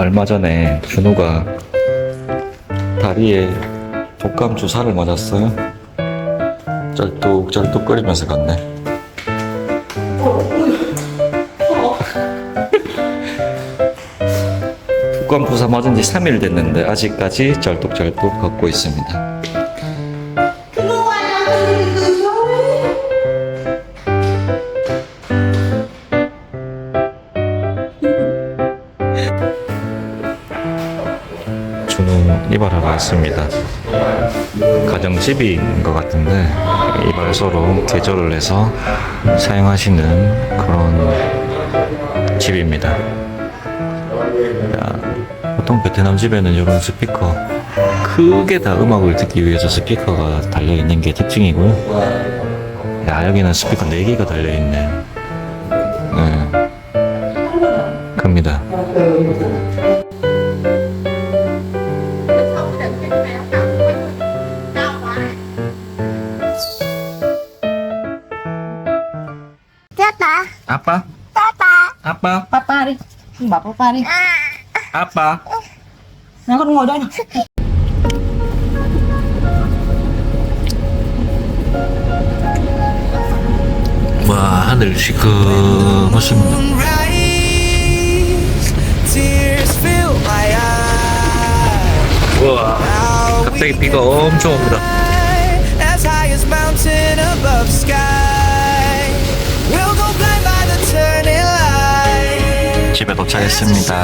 얼마 전에 준우가 다리에 독감 주사를 맞았어요. 쩔뚝쩔뚝거리면서 갔네. 독감 주사 맞은 지 3일 됐는데 아직까지 쩔뚝쩔뚝 걷고 있습니다. 왔습니다. 가정집인 것 같은데 이발소로 개조를 해서 사용하시는 그런 집입니다. 야, 보통 베트남 집에는 이런 스피커 크게 다 음악을 듣기 위해서 스피커가 달려 있는 게 특징이고요. 야 여기는 스피커 4 개가 달려 있네. 네. 큽니다. Nào con ngồi đây nào 와 하늘 eyes. 와 갑자기 비가 엄청 옵니다. 집에 도착했습니다.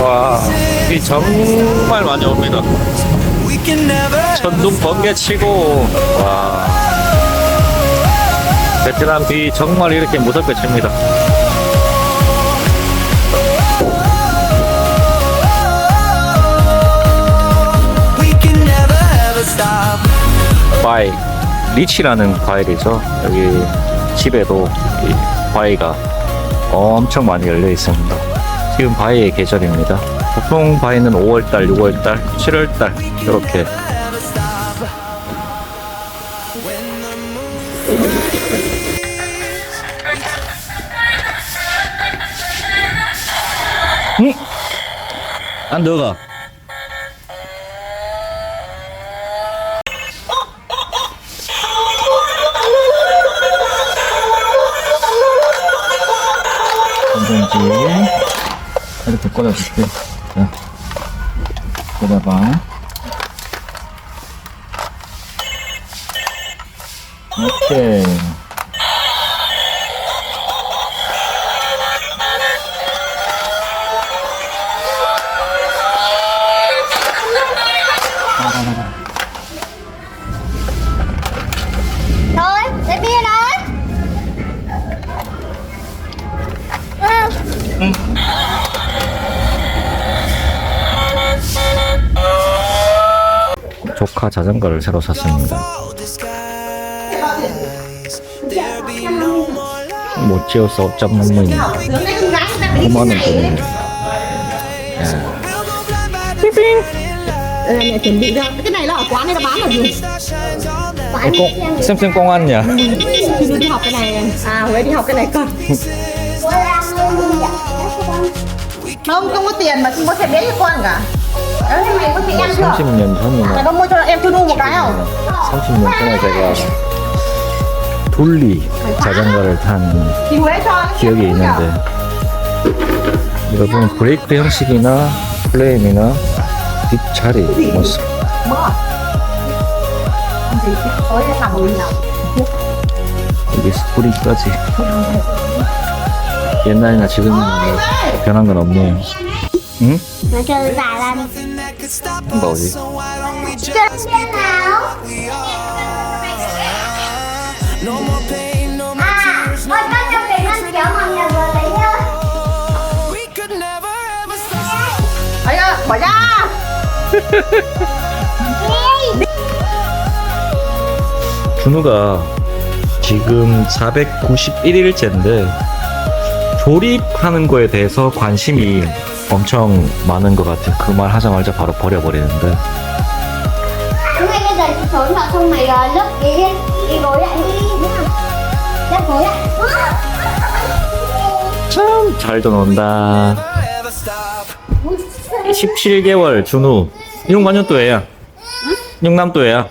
와, 비 정말 많이 옵니다. 천둥 번개 치고 와 베트남 비 정말 이렇게 무섭게 칩니다. Can 리치라는 과일이죠. 여기 집에도 이 바위가 엄청 많이 열려 있습니다. 지금 바위의 계절입니다. 보통 바위는 5월달, 6월달, 7월달 이렇게 응? 안 들어가. 건전지 이렇게 꽂아줄게. 자, 꽂아봐. 오케이. 조카 자전거를 새로 샀습니다. All disguise. There'll be no more lies. 못 지어서 업잡 먹는 Sướng đấy, con gái người ta phải 5만 원짜리. We'll go blind by the turning Ờ, mẹ chuẩn bị ra Cái này là ở quán này nó bán là gì? Star shines all night. Phải 꽁, 쌤쌤 꽁았냐? Chị đưa đi học cái này À Huế đi học cái này cơ Tôi làm luôn vậy. Không, không có tiền mà không có thể biết cho con cả Ờ, thế mày có chị ăn chưa? 30년 전이나 Mày có mua cho em cho Nu một cái không? 30년 전에 제가 둘리 자전거를 탄 Chị Huế cho 기억이 있는데 보면 브레이크 형식이나 플레임이나 뒷자리 모습 Mỡ Tối nào 이게 스프링까지 옛날이나 지금이나 뭐 변한 건 없네요 응? Chơi dài bỏ ra Đi. 준우가 지금 491일째인데 조립하는 거에 대해서 관심이 엄청 많은 것 같아요. 그 말 하자마자 바로 버려버리는데 mày uh, lớp lại. Lớp lại. 잘도 논다. Never stop. 17개월 준우. 용몇 년도에야? 용남도에야?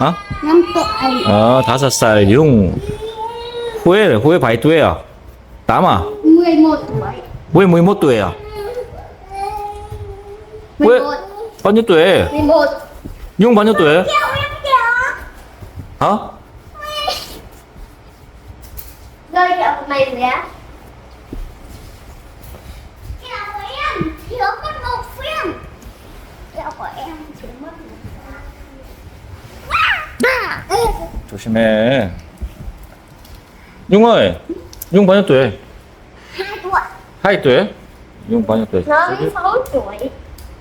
어? năm tuổi 어, 다섯 살 용. 후에 후에 바이뚜에야. 남아. 11 tuổi 왜뭐 이모또에야? 왜? 11몇 년도에? 11용몇 년도에? em kìa 어? rơi kẹo của mày rồi á kẹo của em thiếu mất một phiên kẹo của em thiếu mất một phiên 조심해. 용아, 용몇 년도에? Hai tuổi 하이 또에? 용몇 년도에? nó mới 6 tuổi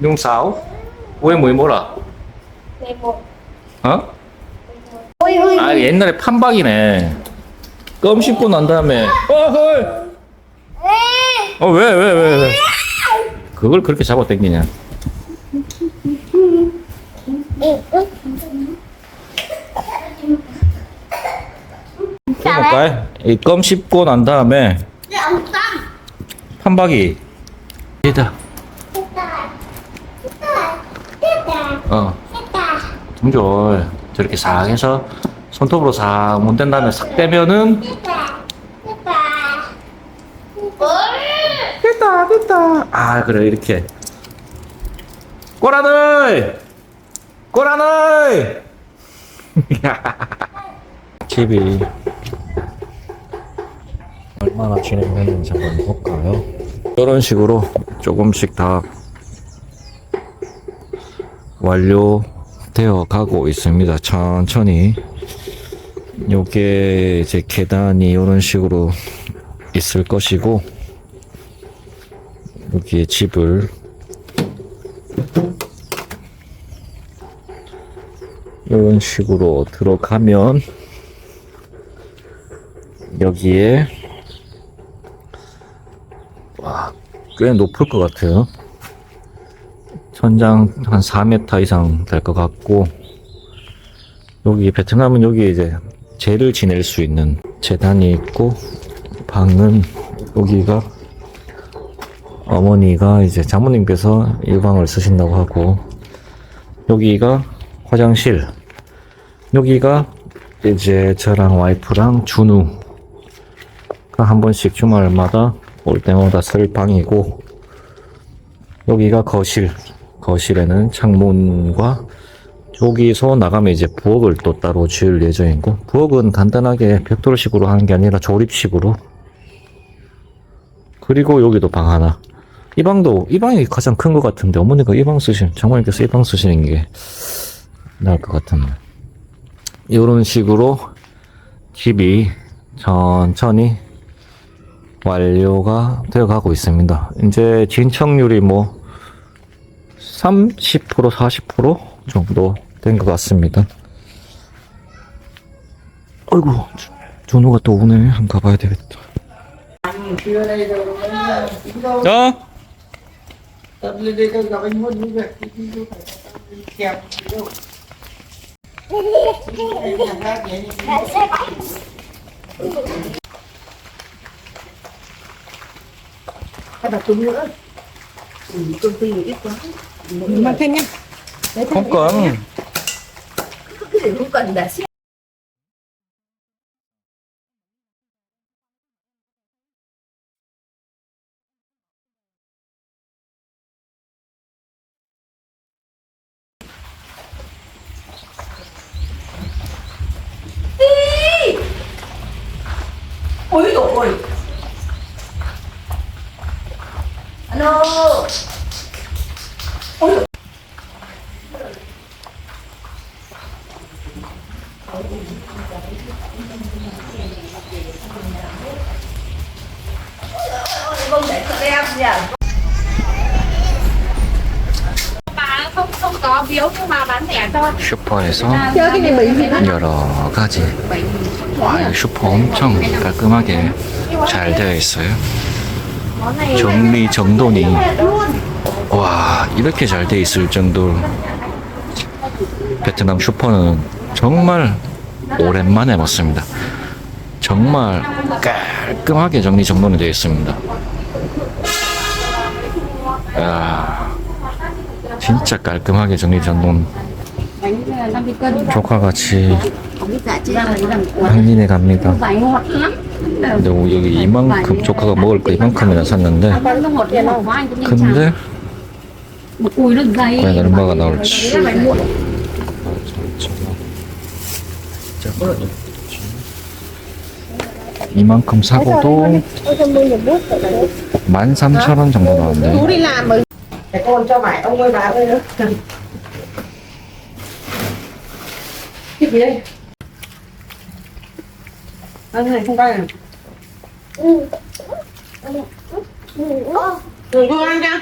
용 sáu. 왜뭐 이모라? 11 어? ôi ôi 아 옛날에 판박이네. 껌 씹고 난 다음에 어 헐. ê 어왜 왜 왜 왜? 그걸 그렇게 잡아 당기냐? 해볼까? 이껌 씹고 난 다음에 판박이 얘다. 어. 동절. 저렇게 싹 해서 손톱으로 싹 문댄 다음에 싹 Ôi 됐다. 됐다 아 그래 이렇게. 꼬라들 꼬라들 집이 얼마나 진행했는지 한번 볼까요? 이런 식으로 조금씩 다 완료되어 가고 있습니다. 천천히. 요게 이제 계단이 이런 식으로 있을 것이고 여기에 집을 이런 식으로 들어가면 여기에 와, 꽤 높을 것 같아요. 천장 한 4m 이상 될 것 같고 여기 베트남은 여기 이제 재를 지낼 수 있는 재단이 있고 방은 여기가 어머니가 이제 장모님께서 이 방을 쓰신다고 하고 여기가 화장실 여기가 이제 저랑 와이프랑 준우가 한 번씩 주말마다 올 때마다 쓸 방이고 여기가 거실 거실에는 창문과 여기서 나가면 이제 부엌을 또 따로 지을 예정이고 부엌은 간단하게 벽돌식으로 하는 게 아니라 조립식으로. 그리고 여기도 방 하나. 이 방도 이 방이 가장 큰 것 같은데 어머니가 이 방 쓰시는 장모님께서 이 방 쓰시는 게 나을 것 같은데 이런 식으로 집이 천천히 완료가 되어 가고 있습니다. 이제 진척률이 뭐 30% 40% 정도 된 것 같습니다. 아이고 준호가 또 오네 한번 가봐야 되겠다. 어? Hay là túng nữa. Ừ, công ty ít quá. Mang thêm nhá. Đấy, không cần cái gì không cần đã xếp. Ôi dồi ôi. Alo. Ôi Vâng để cho em nha. bà không không có biếu nhưng mà bán rẻ cho 슈퍼에서 여러 가지 와, 이 슈퍼 엄청 깔끔하게 잘 되어 있어요 정리 정돈이 와 이렇게 잘 돼 있을 정도로 베트남 슈퍼는 정말 오랜만에 봤습니다 정말 깔끔하게 정리 정돈이 되어 있습니다. 야, 진짜 깔끔하게 정리 정돈. 조카같이 한인에 갑니다. 근데 여기 이만큼 조카가 먹을 거 이만큼이나 샀는데. 근데. 과연 얼마가 나올지. 이만큼 사고도 13,000원 정도 나왔네 Anh này không tay à Ừ. Ừ. Đừng có ăn nha